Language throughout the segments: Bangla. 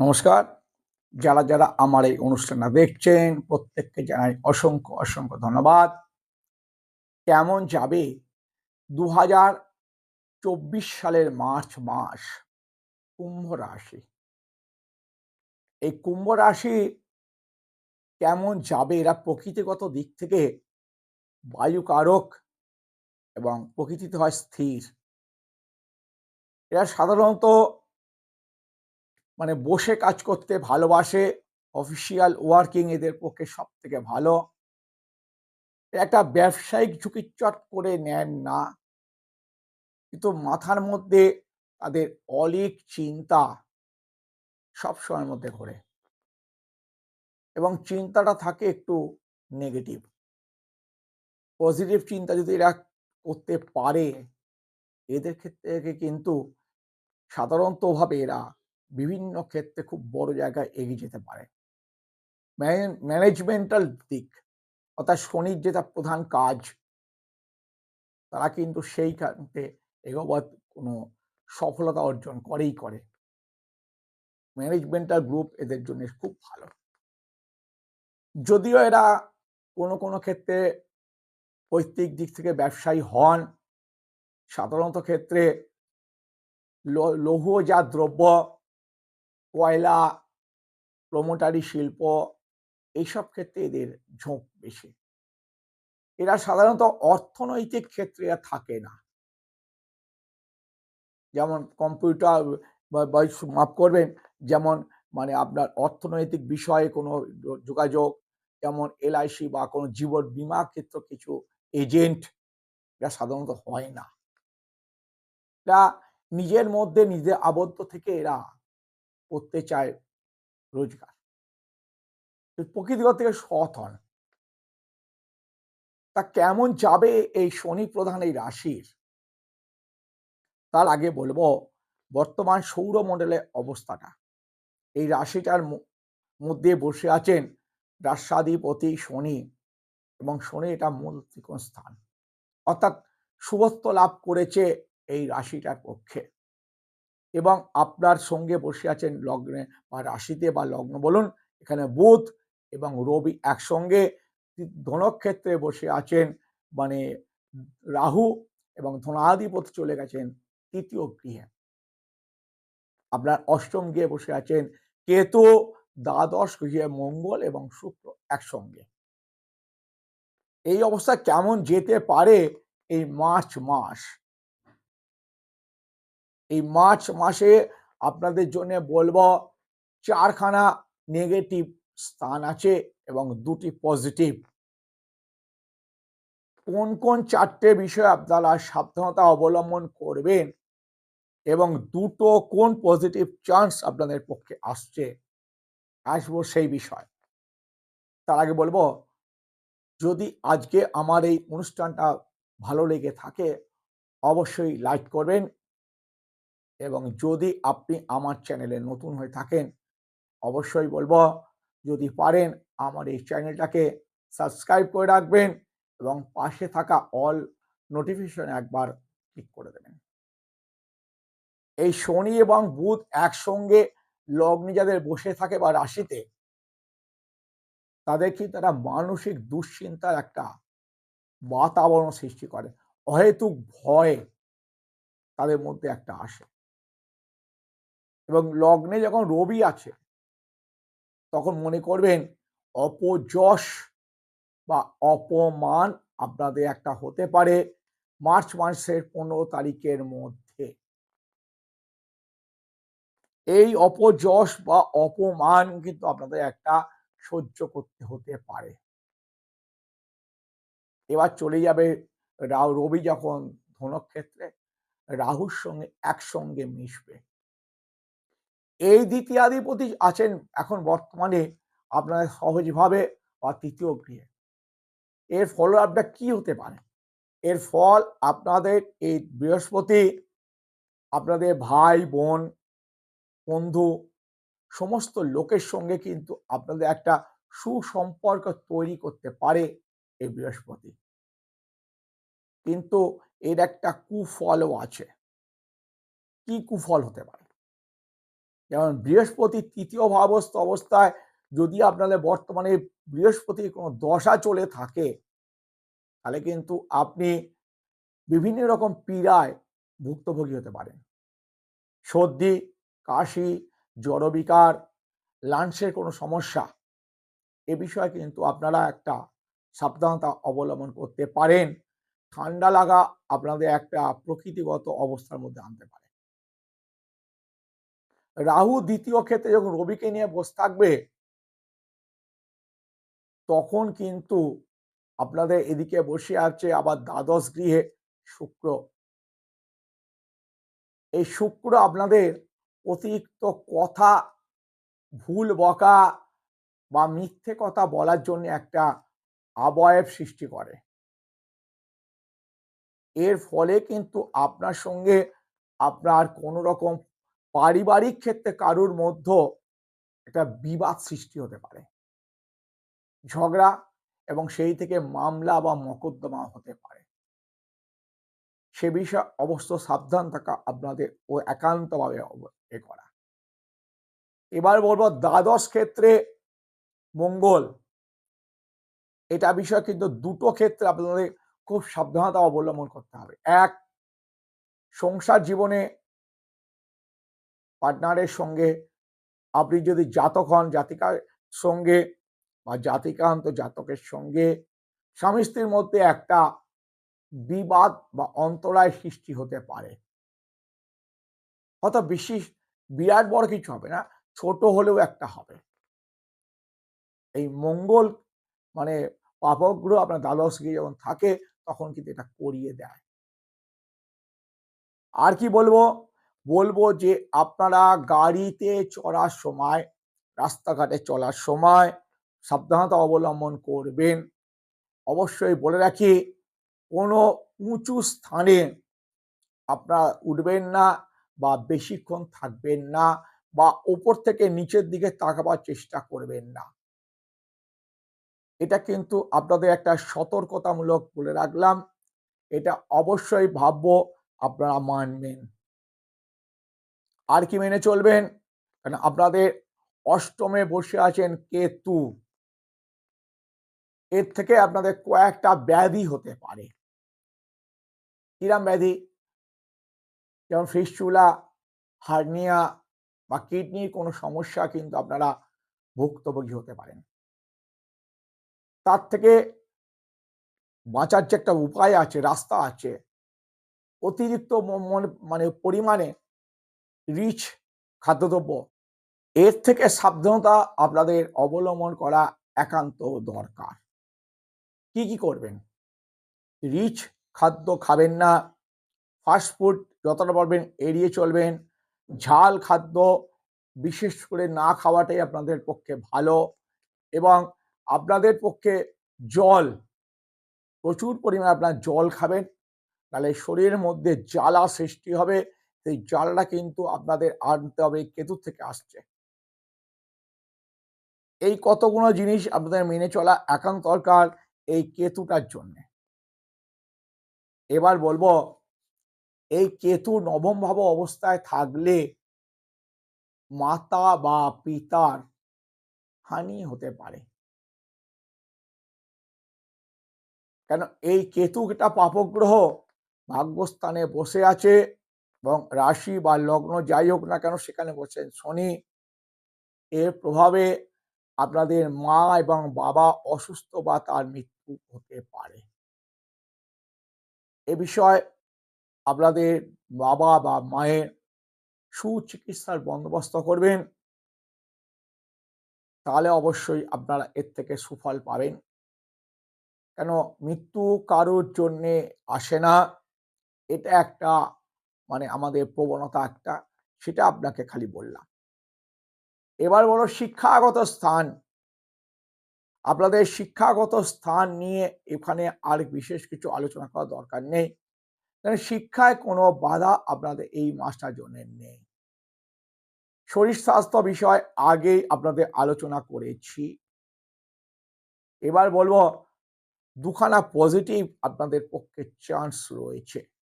নমস্কার। যারা যারা আমার এই অনুষ্ঠানটা দেখছেন, প্রত্যেককে জানাই অসংখ্য অসংখ্য ধন্যবাদ। কেমন যাবে? দু হাজার চব্বিশ সালের মার্চ মাস, কুম্ভ রাশি। এই কুম্ভ রাশি কেমন যাবে? এরা প্রকৃতিগত দিক থেকে বায়ুকারক এবং প্রকৃতিতে হয় স্থির। এরা সাধারণত মানে বসে কাজ করতে ভালোবাসে অফিসিয়াল ওয়ার্কিং এদের পক্ষে সব থেকে ভালো। একটা ব্যবসায়িক ঝুঁকি চট করে নেন না। কিন্তু মাথার মধ্যে তাদের অলিক চিন্তা সব সময়ের মধ্যে ঘোরে। এবং চিন্তাটা থাকে একটু নেগেটিভ পজিটিভ চিন্তা যদি এরা করতে পারে, এদের ক্ষেত্রে কিন্তু সাধারণতভাবে এরা বিভিন্ন ক্ষেত্রে খুব বড় জায়গায় এগিয়ে যেতে পারে। ম্যানেজমেন্টাল দিক, অর্থাৎ শনির যেটা প্রধান কাজ, তারা কিন্তু সেইখানতে এগোবার কোনো সফলতা অর্জন করেই করে। ম্যানেজমেন্টাল গ্রুপ এদের জন্য খুব ভালো। যদিও এরা কোনো কোনো ক্ষেত্রে পৈতৃক দিক থেকে ব্যবসায়ী হন, সাধারণত ক্ষেত্রে লৌহজাত দ্রব্য কয়লা, প্রমোটারি শিল্প, এইসব ক্ষেত্রে এদের ঝোঁক বেশি। এরা সাধারণত অর্থনৈতিক ক্ষেত্রে থাকে না। যেমন কম্পিউটার মাফ করবেন, যেমন মানে আপনার অর্থনৈতিক বিষয়ে কোনো যোগাযোগ, যেমন এলআইসি বা কোনো জীবন বিমা ক্ষেত্র কিছু এজেন্ট, এরা সাধারণত হয় না। এরা নিজের মধ্যে নিজে আবদ্ধ থেকে এরা করতে চায় রোজগার। প্রকৃতিগত থেকে সৎ হন। তা কেমন যাবে এই শনি প্রধান এই রাশির? তার আগে বলব, বর্তমান সৌরমণ্ডলের অবস্থাটা। এই রাশিটার মধ্যে বসে আছেন রাষ্ট্রাধিপতি শনি এবং শনি এটা মূল ত্রিকোণ স্থান। অর্থাৎ শুভত্ব লাভ করেছে এই রাশিটার পক্ষে। এবং আপনার সঙ্গে বসে আছেন লগ্নে বা রাশিতে বা লগ্ন, বলুন, এখানে বুধ এবং রবি একসঙ্গে ধনক্ষেত্রে বসে আছেন মানে রাহু এবং ধনাধিপতি চলে গেছেন তৃতীয় গৃহে। আপনার অষ্টম গৃহে বসে আছেন কেতু, দ্বাদশ গৃহে মঙ্গল এবং শুক্র একসঙ্গে। এই অবস্থা কেমন যেতে পারে এই মার্চ মাস? এই মার্চ মাসে আপনাদের জন্য বলব চারখানা নেগেটিভ স্থান আছে এবং দুটি পজিটিভ কোন কোন চারটে বিষয়ে আপনারা সাবধানতা অবলম্বন করবেন এবং দুটো কোন পজিটিভ চান্স আপনাদের পক্ষে আসছে, আসব সেই বিষয়। তার আগে বলব, যদি আজকে আমার এই অনুষ্ঠানটা ভালো লেগে থাকে, অবশ্যই লাইক করবেন এবং যদি আপনি আমার চ্যানেলে নতুন হয়ে থাকেন, অবশ্যই বলব, যদি পারেন আমার এই চ্যানেলটাকে সাবস্ক্রাইব করে রাখবেন এবং পাশে থাকা অল নোটিফিকেশন একবার ক্লিক করে দেবেন। এই শনি এবং বুধ একসঙ্গে লগ্নে যাদের বসে থাকে বা রাশিতে, তাদের কি তারা মানসিক দুশ্চিন্তার একটা বাতাবরণ সৃষ্টি করে। অহেতুক ভয় তাদের মধ্যে একটা আসে। এবং লগ্নে যখন রবি আছে, তখন মনে করবেন অপযশ বা অপমান আপনাদের একটা হতে পারে মার্চ মাসের পনেরো তারিখের মধ্যে। এই অপযশ বা অপমান কিন্তু আপনাদের একটা সহ্য করতে হতে পারে। এবার চলে যাবে রবি যখন ধনক্ষেত্রে, রাহুর সঙ্গে একসঙ্গে মিশবে। এই দ্বিতীয়াধিপতি আছেন এখন বর্তমানে আপনার সহজভাবে বা তৃতীয় গৃহে। এর ফল আপনার কি হতে পারে? এর ফল আপনাদের এই বৃহস্পতি, আপনাদের ভাই, বোন, বন্ধু, সমস্ত লোকের সঙ্গে কিন্তু আপনাদের একটা সুসম্পর্ক তৈরি করতে পারে এই বৃহস্পতি। কিন্তু এর একটা কুফলও আছে। কি কুফল হতে পারে? যেমন বৃহস্পতি তৃতীয় ভাবস্থ অবস্থায় যদি আপনাদের বর্তমানে বৃহস্পতির কোনো দশা চলে থাকে, তাহলে কিন্তু আপনি বিভিন্ন রকম পীড়ায় ভুক্তভোগী হতে পারেন। সর্দি, কাশি, জড়বিকার লাঞ্চের কোনো সমস্যা, এ বিষয়ে কিন্তু আপনারা একটা সাবধানতা অবলম্বন করতে পারেন। ঠান্ডা লাগা আপনাদের একটা প্রকৃতিগত অবস্থার মধ্যে আনতে পারে রাহু দ্বিতীয় ক্ষেত্রে যখন রবিকে নিয়ে বসে থাকবে, তখন কিন্তু আপনাদের এদিকে বসে আছে আবার দ্বাদশ গৃহে শুক্র। এই শুক্র আপনাদের অতিরিক্ত কথা, ভুল বকা বা মিথ্যে কথা বলার জন্য একটা আবয়ব সৃষ্টি করে। এর ফলে কিন্তু আপনার সঙ্গে আপনার কোনো রকম পারিবারিক ক্ষেত্রে কারুর মধ্যে একটা বিবাদ সৃষ্টি হতে পারে। ঝগড়া এবং সেই থেকে মামলা বা মকদ্দমা হতে পারে। সে বিষয়ে অবশ্য সাবধান থাকা আপনাদের ও একান্তভাবে এ করা। এবার বলব দ্বাদশ ক্ষেত্রে মঙ্গল। এটা বিষয় কিন্তু দুটো ক্ষেত্রে আপনাদের খুব সাবধানতা অবলম্বন করতে হবে। এক, সংসার জীবনে পার্টনারের সঙ্গে আপনি যদি জাতক হন, জাতিকার সঙ্গে বা জাতিকান্ত জাতকের সঙ্গে, স্বামী স্ত্রীর মধ্যে একটা বিবাদ বা অন্তরায় সৃষ্টি হতে পারে। অর্থাৎ বিশেষ বিরাট বড় কিছু হবে না, ছোট হলেও একটা হবে। এই মঙ্গল মানে পাপগ্রহ আপনার দ্বাদশ গিয়ে যখন থাকে, তখন কিন্তু এটা করিয়ে দেয়। আর কি বলব? বলব যে আপনারা গাড়িতে চড়ার সময়, রাস্তাঘাটে চলার সময় সাবধানতা অবলম্বন করবেন। অবশ্যই বলে রাখি, কোনো উঁচু স্থানে আপনারা উঠবেন না বা বেশিক্ষণ থাকবেন না বা ওপর থেকে নিচের দিকে তাকাবার চেষ্টা করবেন না। এটা কিন্তু আপনাদের একটা সতর্কতামূলক বলে রাখলাম। এটা অবশ্যই ভাবব, আপনারা মানবেন। আর কি মেনে চলবেন? কারণ আপনাদের অষ্টমে বসে আছেন কেতু। এর থেকে আপনাদের কয়েকটা ব্যাধি হতে পারে। কিরাম ব্যাধি? যেমন ফিসচুলা হার্নিয়া বা কিডনির কোনো সমস্যা কিন্তু আপনারা ভুক্তভোগী হতে পারেন। তার থেকে বাঁচার যে একটা উপায় আছে, রাস্তা আছে, অতিরিক্ত মানে পরিমাণে রিচ খাদ্যদ্রব্য। এর থেকে সাবধানতা আপনাদের অবলম্বন করা একান্ত দরকার। কি কি করবেন? রিচ খাদ্য খাবেন না। ফাস্টফুড যতটা পারবেন এড়িয়ে চলবেন। ঝাল খাদ্য বিশেষ করে না খাওয়াটাই আপনাদের পক্ষে ভালো এবং আপনাদের পক্ষে জল, প্রচুর পরিমাণে আপনার জল খাবেন। তাহলে শরীরের মধ্যে জ্বালা সৃষ্টি হবে। সেই জালটা কিন্তু আপনাদের আনতে হবে কেতুর থেকে আসছে। এই কতগুলো জিনিস আপনাদের মেনে চলা একান্ত দরকার এই কেতুটার জন্যে। এবার বলব, এই কেতু নবম ভাব অবস্থায় থাকলে মাতা বা পিতার হানি হতে পারে। কেন? এই কেতু একটা পাপগ্রহ ভাগ্যস্থানে বসে আছে এবং রাশি বা লগ্ন যাই হোক না কেন সেখানে বসেন। শনি এর প্রভাবে আপনাদের মা এবং বাবা অসুস্থ বা তার মৃত্যু হতে পারে। এ বিষয়ে আপনাদের বাবা বা মায়ের সুচিকিৎসার বন্দোবস্ত করবেন। তাহলে অবশ্যই আপনারা এর থেকে সুফল পাবেন। কেন? মৃত্যু কারোর জন্যে আসে না। এটা একটা মানে আমাদের প্রবণতা একটা, সেটা আপনাকে খালি বললাম। এবার বলো শিক্ষাগত স্থান। আপনাদের শিক্ষাগত স্থান নিয়ে এখানে আর বিশেষ কিছু আলোচনা করা দরকার নেই। কারণ শিক্ষায় কোনো বাধা আপনাদের এই মাসটার জন্য নেই। শরীর স্বাস্থ্য বিষয় আগেই আপনাদের আলোচনা করেছি। এবার বলব, দুখানা পজিটিভ আপনাদের পক্ষে চান্স রয়েছে।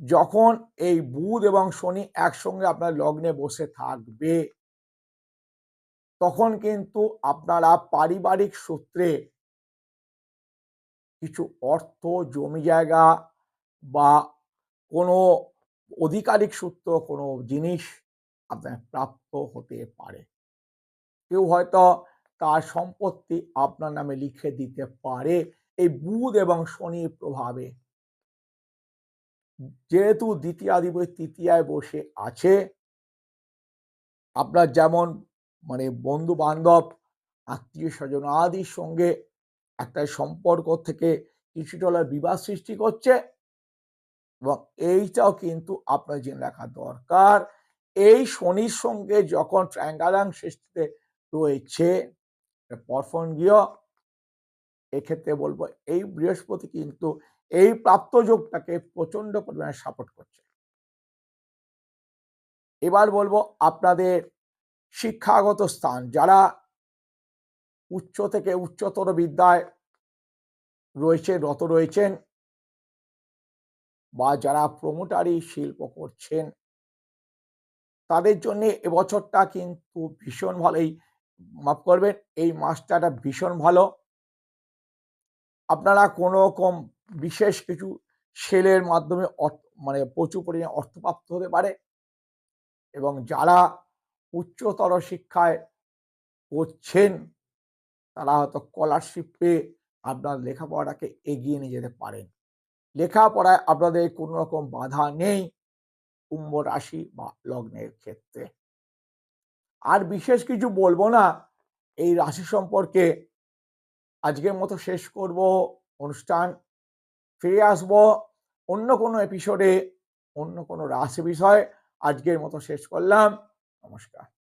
যখন এই বুধ এবং শনি একসঙ্গে আপনার লগ্নে বসে থাকবে, তখন কিন্তু আপনারা পারিবারিক সূত্রে কিছু অর্থ, জমি জায়গা বা কোনো অধিকারিক সূত্র, কোনো জিনিস আপনার প্রাপ্ত হতে পারে। কেউ হয়তো তার সম্পত্তি আপনার নামে লিখে দিতে পারে। এই বুধ এবং শনির প্রভাবে যেহেতু দ্বিতীয়াধিপতি তৃতীয়ায় বসে আছে, আপনার যেমন মানে বন্ধু বান্ধব আত্মীয় স্বজন আদির সঙ্গে একটা সম্পর্ক থেকে কিছুটা হলে বিবাদ সৃষ্টি করছে এবং এইটাও কিন্তু আপনার জেনে রাখা দরকার। এই শনির সঙ্গে যখন ট্রায়াঙ্গালাং সৃষ্টিতে রয়েছে পরফন গৃহ এক্ষেত্রে বলব এই বৃহস্পতি কিন্তু এই প্রাপ্ত যোগটাকে প্রচণ্ড পরিমাণে সাপোর্ট করছে। এবার বলব আপনাদের শিক্ষাগত স্থান, যারা উচ্চ থেকে উচ্চতর বিদ্যায় রয়েছে, রত রয়েছেন বা যারা প্রমোটারি শিল্প করছেন, তাদের জন্য এবছরটা কিন্তু ভীষণ ভালো এই মাফ করবেন, এই মাসটা ভীষণ ভালো। আপনারা কোনো রকম বিশেষ কিছু সেলের মাধ্যমে মানে প্রচুর পরিমাণে অর্থপ্রাপ্ত হতে পারে এবং যারা উচ্চতর শিক্ষায় করছেন তারা হয়তো স্কলারশিপ পেয়ে আপনার লেখাপড়াটাকে এগিয়ে নিয়ে যেতে পারেন। লেখাপড়ায় আপনাদের কোনো রকম বাধা নেই কুম্ভ রাশি বা লগ্নের ক্ষেত্রে। আর বিশেষ কিছু বলব না, এই রাশি সম্পর্কে আজকের মতো শেষ করব। অনুষ্ঠান ফিরে আসব। অন্য কোনো এপিসোডে অন্য কোনো রাশি বিষয় আজকের মতো শেষ করলাম। নমস্কার।